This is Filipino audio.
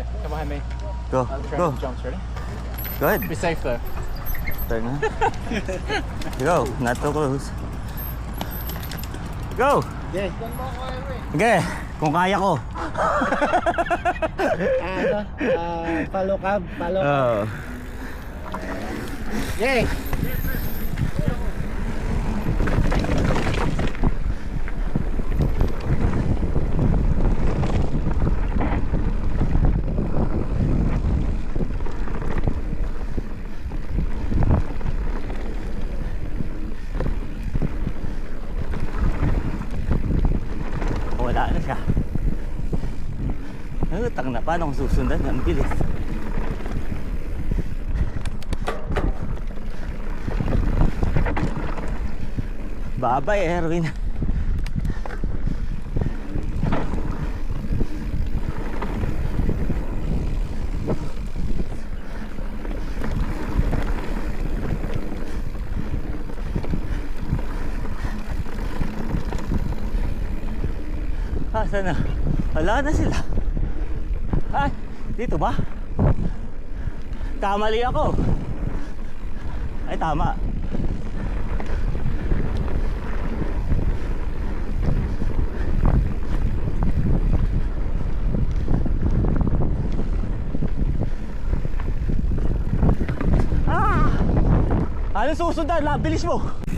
Okay, come behind me. Go, I'll try go. jumps. Ready? Go ahead. Be safe though. Turn na. Go, not too close. Go! Okay. Sige, kung kaya ko. ano, ah, follow cab, follow cab. Oo. Yay! Wala na siya. Utang na, paano kung susundan? Ang bilis. Babay, Erwin. Asa na? Wala na sila. Ay, dito ba? Kamali ako. Ay, tama. Ah! Ano susundan? Bilis mo!